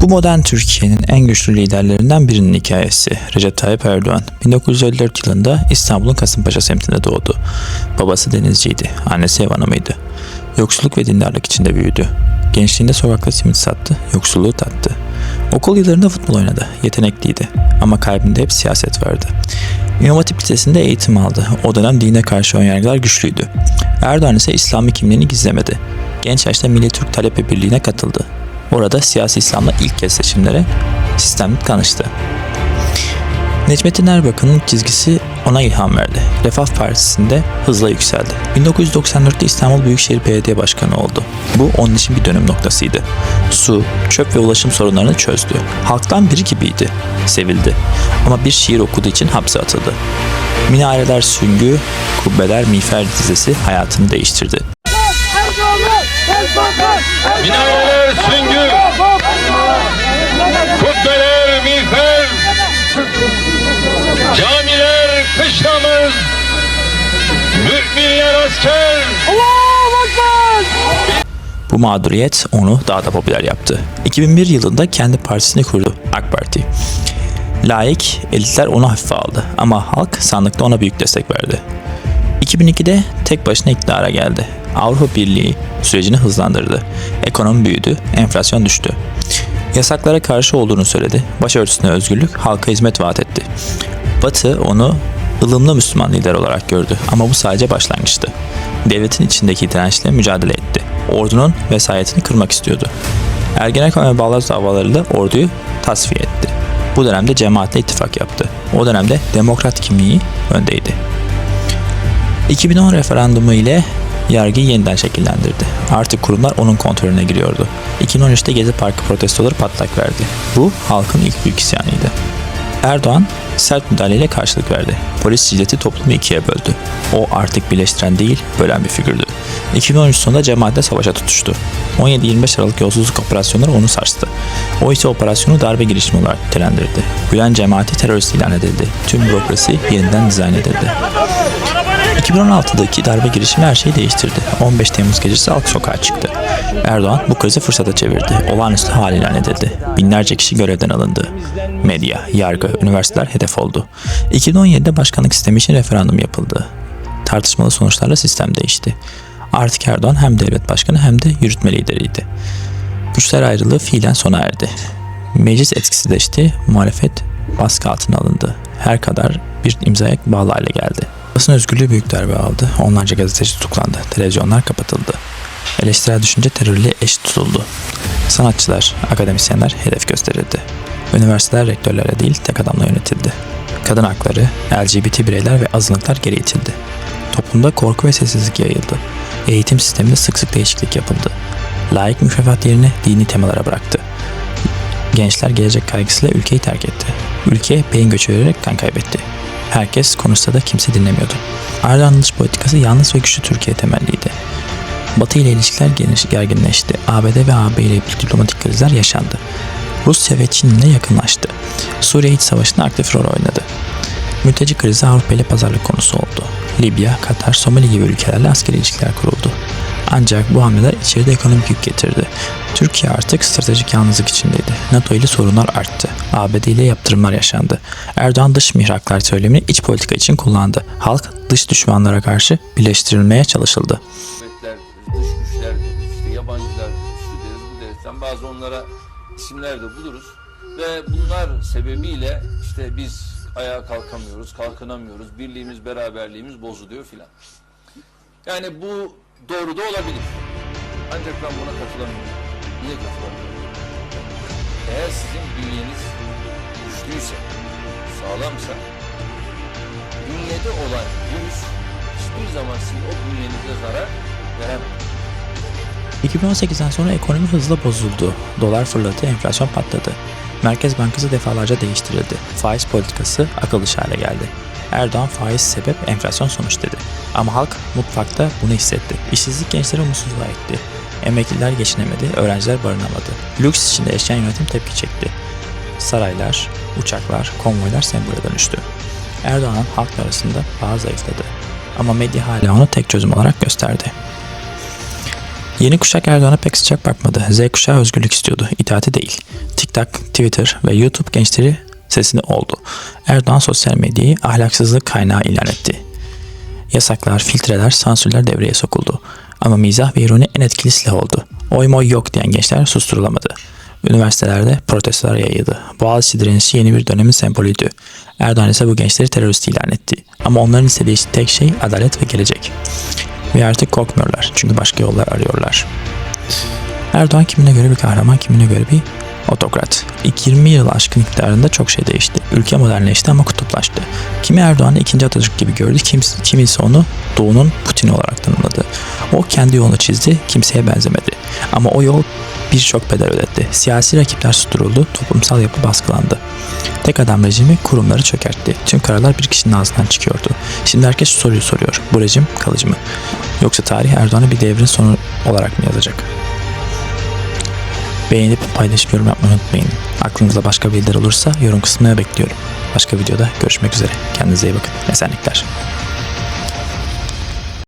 Bu modern Türkiye'nin en güçlü liderlerinden birinin hikayesi. Recep Tayyip Erdoğan 1954 yılında İstanbul'un Kasımpaşa semtinde doğdu. Babası denizciydi, annesi ev hanımıydı. Yoksulluk ve dindarlık içinde büyüdü. Gençliğinde sokakta simit sattı, yoksulluğu tattı. Okul yıllarında futbol oynadı, yetenekliydi ama kalbinde hep siyaset vardı. İmam Lisesi'nde eğitim aldı. O dönem dine karşı önyargılar güçlüydü. Erdoğan ise İslami kimliğini gizlemedi. Genç yaşta Milli Türk Talebe Birliği'ne katıldı. Orada siyasi İslam'la ilk kez seçimlere sistemli tanıştı. Necmettin Erbakan'ın çizgisi ona ilham verdi. Refah Partisi'nde hızla yükseldi. 1994'te İstanbul Büyükşehir Belediye Başkanı oldu. Bu onun için bir dönüm noktasıydı. Su, çöp ve ulaşım sorunlarını çözdü. Halktan biri gibiydi. Sevildi. Ama bir şiir okuduğu için hapse atıldı. Minareler süngü, kubbeler miğfer dizesi hayatını değiştirdi. Minareler süngü, müminler asker. Bu mağduriyet onu daha da popüler yaptı. 2001 yılında kendi partisini kurdu, AK Parti. Laik, elitler onu hafife aldı ama halk sandıkta ona büyük destek verdi. 2002'de tek başına iktidara geldi. Avrupa Birliği sürecini hızlandırdı. Ekonomi büyüdü, enflasyon düştü. Yasaklara karşı olduğunu söyledi. Başörtüsüne özgürlük, halka hizmet vaat etti. Batı onu ılımlı Müslüman lider olarak gördü ama bu sadece başlangıçtı. Devletin içindeki dirençle mücadele etti. Ordunun vesayetini kırmak istiyordu. Ergenekon ve Bağlar davalarıyla orduyu tasfiye etti. Bu dönemde cemaatle ittifak yaptı. O dönemde demokrat kimliği öndeydi. 2010 referandumu ile yargıyı yeniden şekillendirdi. Artık kurumlar onun kontrolüne giriyordu. 2013'te Gezi Parkı protestoları patlak verdi. Bu halkın ilk büyük isyanıydı. Erdoğan sert müdahaleyle karşılık verdi. Polis şiddeti toplumu ikiye böldü. O artık birleştiren değil, bölen bir figürdü. 2013 sonunda cemaatle savaşa tutuştu. 17-25 Aralık yolsuzluk operasyonları onu sarstı. O ise operasyonu darbe girişimi olarak nitelendirdi. Gülen cemaati terörist ilan edildi. Tüm bürokrasi yeniden dizayn edildi. 2016'daki darbe girişimi her şeyi değiştirdi. 15 Temmuz gecesi halk sokağa çıktı. Erdoğan bu krizi fırsata çevirdi. Olağanüstü hal ilan edildi. Binlerce kişi görevden alındı. Medya, yargı, üniversiteler hedef oldu. 2017'de başkanlık sistemi için referandum yapıldı. Tartışmalı sonuçlarla sistem değişti. Artık Erdoğan hem devlet başkanı hem de yürütme lideriydi. Güçler ayrılığı fiilen sona erdi. Meclis etkisizleşti, muhalefet baskı altına alındı. Her kadar bir imzaya bağlı hale geldi. Basın özgürlüğü büyük darbe aldı. Onlarca gazeteci tutuklandı. Televizyonlar kapatıldı. Eleştirel düşünce terörle eş tutuldu. Sanatçılar, akademisyenler hedef gösterildi. Üniversiteler rektörlere değil tek adamla yönetildi. Kadın hakları, LGBT bireyler ve azınlıklar geri itildi. Toplumda korku ve sessizlik yayıldı. Eğitim sisteminde sık sık değişiklik yapıldı. Laik müfredat yerini dini temalara bıraktı. Gençler gelecek kaygısıyla ülkeyi terk etti. Ülke beyin göçü vererek kan kaybetti. Herkes konuşsa da kimse dinlemiyordu. Erdoğan'ın dış politikası yalnız ve güçlü Türkiye temelliydi. Batı ile ilişkiler gerginleşti. ABD ve AB ile diplomatik krizler yaşandı. Rusya ve Çin ile yakınlaştı. Suriye iç savaşında aktif rol oynadı. Mülteci krizi Avrupa ile pazarlık konusu oldu. Libya, Katar, Somali gibi ülkelerle askeri ilişkiler kuruldu. Ancak bu hamleler içeride ekonomik yük getirdi. Türkiye artık stratejik yalnızlık içindeydi. NATO ile sorunlar arttı. ABD ile yaptırımlar yaşandı. Erdoğan dış mihraklar söylemini iç politika için kullandı. Halk dış düşmanlara karşı birleştirilmeye çalışıldı. dış güçler işte yabancılar, şu deriz, bu deriz. Yani bazı onlara isimler de buluruz. Ve bunlar sebebiyle işte biz ayağa kalkamıyoruz, kalkınamıyoruz, birliğimiz, beraberliğimiz bozuluyor filan. Yani bu doğru da olabilir. Ancak ben buna katılamıyorum. Niye katılamıyorum? Eğer sizin bünyeniz güçlüyse, sağlamsa, bünyede olan virüs hiçbir zaman sizin o bünyenize zarar veremez. 2018'den sonra ekonomi hızla bozuldu. Dolar fırladı, enflasyon patladı. Merkez Bankası defalarca değiştirildi. Faiz politikası akıl dışı hale geldi. Erdoğan faiz sebep, enflasyon sonuç dedi. Ama halk mutfakta bunu hissetti. İşsizlik gençleri umutsuzluğa etti. Emekliler geçinemedi, öğrenciler barınamadı. Lüks içinde yaşayan yönetim tepki çekti. Saraylar, uçaklar, konvoylar sembole dönüştü. Erdoğan'ın halk arasında bağı zayıfladı. Ama medya hala onu tek çözüm olarak gösterdi. Yeni kuşak Erdoğan'a pek sıcak bakmadı. Z kuşağı özgürlük istiyordu, itaati değil. TikTok, Twitter ve YouTube gençleri sesini oldu. Erdoğan sosyal medyayı ahlaksızlık kaynağı ilan etti. Yasaklar, filtreler, sansürler devreye sokuldu. Ama mizah ve ironi en etkili silah oldu. Oy moy yok diyen gençler susturulamadı. Üniversitelerde protestolar yayıldı. Boğaziçi direnişi yeni bir dönemin sembolüydü. Erdoğan ise bu gençleri terörist ilan etti. Ama onların istediği tek şey adalet ve gelecek. Ve artık korkmuyorlar çünkü başka yollar arıyorlar. Erdoğan kimine göre bir kahraman, kimine göre bir otokrat. İlk 20 yıl aşkın iktidarında çok şey değişti. Ülke modernleşti ama kutuplaştı. Kimi Erdoğan'ı ikinci Atatürk gibi gördü, kim, kimi ise onu Doğu'nun Putin olarak tanımladı. O kendi yolunu çizdi, kimseye benzemedi. Ama o yol birçok bedel ödetti. Siyasi rakipler susturuldu, toplumsal yapı baskılandı. Tek adam rejimi kurumları çökertti. Tüm kararlar bir kişinin ağzından çıkıyordu. Şimdi herkes şu soruyu soruyor. Bu rejim kalıcı mı? Yoksa tarih Erdoğan'ı bir devrin sonu olarak mı yazacak? Beğenip paylaşıp yorum yapmayı unutmayın. Aklınızda başka bilgiler olursa yorum kısmına bekliyorum. Başka videoda görüşmek üzere. Kendinize iyi bakın. Esenlikler.